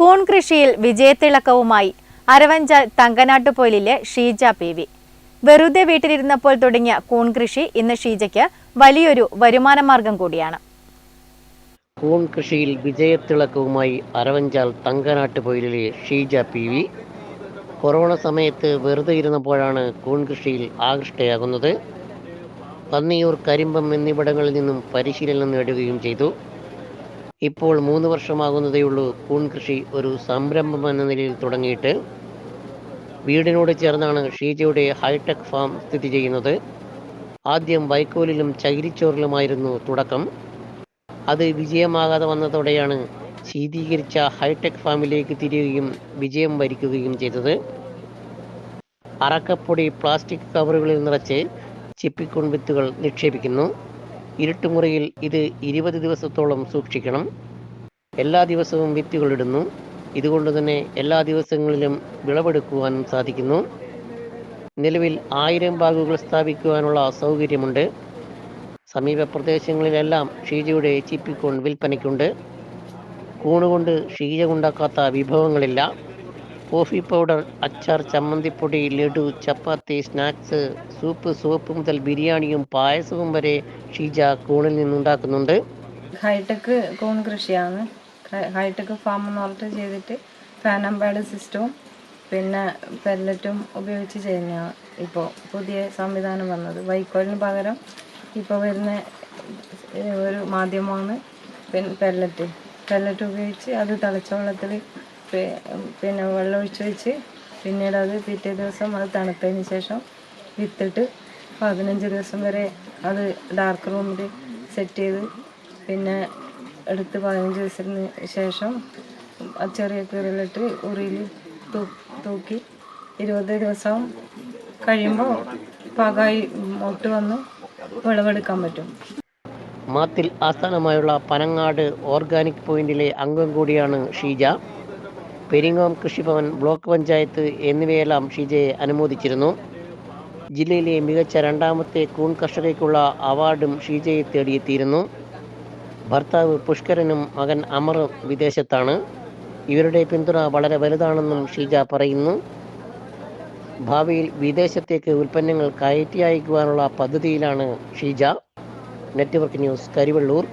കൂൺ കൃഷിയിൽ വിജയത്തിളക്കവുമായി അരവഞ്ചാൽ തങ്കനാട്ടുപോയിലിലെ ഷീജ പി വി. വെറുതെ വീട്ടിലിരുന്നപ്പോൾ തുടങ്ങിയ കൂൺ കൃഷി ഇന്ന് ഷീജയ്ക്ക് വലിയൊരു വരുമാനമാർഗം കൂടിയാണ്. കൂൺ കൃഷിയിൽ വിജയത്തിളക്കവുമായി അരവഞ്ചാൽ തങ്കനാട്ടുപോയിലെ ഷീജ പി വി. കൊറോണ സമയത്ത് വെറുതെ ഇരുന്നപ്പോഴാണ് കൂൺ കൃഷിയിൽ ആകൃഷ്ടയാകുന്നത്. പന്നിയൂർ കരിമ്പം എന്നിവിടങ്ങളിൽ നിന്നും പരിശീലനം നേടുകയും ചെയ്തു. ഇപ്പോൾ മൂന്ന് വർഷമാകുന്നതേയുള്ളൂ കൂൺ കൃഷി ഒരു സംരംഭം എന്ന നിലയിൽ തുടങ്ങിയിട്ട്. വീടിനോട് ചേർന്നാണ് ഷീജയുടെ ഹൈടെക് ഫാം സ്ഥിതി ചെയ്യുന്നത്. ആദ്യം വൈക്കോലിലും ചകിരിച്ചോറിലുമായിരുന്നു തുടക്കം. അത് വിജയമാകാതെ വന്നതോടെയാണ് ശീതീകരിച്ച ഹൈടെക് ഫാമിലേക്ക് തിരിയുകയും വിജയം വരിക്കുകയും ചെയ്തത്. അറക്കപ്പൊടി പ്ലാസ്റ്റിക് കവറുകളിൽ നിറച്ച് ചിപ്പിക്കുൺ വിത്തുകൾ നിക്ഷേപിക്കുന്നു. ഇരുട്ടുമുറിയിൽ ഇത് ഇരുപത് ദിവസത്തോളം സൂക്ഷിക്കണം. എല്ലാ ദിവസവും വിത്തുകളിടുന്നു ഇതുകൊണ്ട് തന്നെ എല്ലാ ദിവസങ്ങളിലും വിളവെടുക്കുവാനും സാധിക്കുന്നു. നിലവിൽ ആയിരം ബാഗുകൾ സ്ഥാപിക്കുവാനുള്ള സൗകര്യമുണ്ട്. സമീപ പ്രദേശങ്ങളിലെല്ലാം ഷീജയുടെ ചിപ്പിക്കോൺ വിൽപ്പനയ്ക്കുണ്ട്. കൂണുകൊണ്ട് ഷീജ ഉണ്ടാക്കാത്ത വിഭവങ്ങളില്ല. കോഫി പൗഡർ അച്ചാർ ചമ്മന്തിപ്പൊടി laddu chapati snacks soup soap മുതൽ ബിരിയാണിയും പായസവും വരെ ഷീജ കൂണിൽ നിന്നുണ്ടാക്കുന്നുണ്ട്. ഹൈടെക് കൂൺ കൃഷിയാണ്. ഹൈടെക് ഫാം എന്ന് പറഞ്ഞിട്ട് ചെയ്തിട്ട് ഫാൻ അമ്പാഡ് സിസ്റ്റവും പിന്നെ പെല്ലറ്റും ഉപയോഗിച്ച് ചെയ്യുന്നതാണ് ഇപ്പോൾ പുതിയ സംവിധാനം വന്നത്. വൈക്കോലിന് പകരം ഇപ്പോൾ വരുന്ന ഒരു മാധ്യമമാണ് പിന്നെ പെല്ലറ്റ്. പെല്ലറ്റ് ഉപയോഗിച്ച് അത് തിളച്ച വെള്ളത്തിൽ പിന്നെ വെള്ളം ഒഴിച്ച് വെച്ച് പിന്നീട് അത് പിറ്റേ ദിവസം അത് തണുത്തതിന് ശേഷം വിത്തിട്ട് പതിനഞ്ച് ദിവസം വരെ അത് ഡാർക്ക് റൂമിൽ സെറ്റ് ചെയ്ത് പിന്നെ എടുത്ത് പതിനഞ്ച് ദിവസത്തിന് ശേഷം ചെറിയ കീറിലിട്ട് ഉറിയിൽ തൂക്കി ഇരുപത് ദിവസം കഴിയുമ്പോൾ പകായി മൊട്ട് വന്ന് വിളവെടുക്കാൻ പറ്റും. മാത്തിൽ ആസ്ഥാനമായുള്ള പനങ്ങാട് ഓർഗാനിക് പോയിന്റിലെ അംഗം കൂടിയാണ് ഷീജ. പെരിങ്ങോം കൃഷിഭവൻ ബ്ലോക്ക് പഞ്ചായത്ത് എന്നിവയെല്ലാം ഷീജയെ അനുമോദിച്ചിരുന്നു. ജില്ലയിലെ മികച്ച രണ്ടാമത്തെ കൂൺ കർഷകയ്ക്കുള്ള അവാർഡും ഷീജയെ തേടിയെത്തിയിരുന്നു. ഭർത്താവ് പുഷ്കരനും മകൻ അമറും വിദേശത്താണ്. ഇവരുടെ പിന്തുണ വളരെ വലുതാണെന്നും ഷീജ പറയുന്നു. ഭാവിയിൽ വിദേശത്തേക്ക് ഉൽപ്പന്നങ്ങൾ കയറ്റി അയക്കുവാനുള്ള പദ്ധതിയിലാണ് ഷീജ. Network news Karivellur.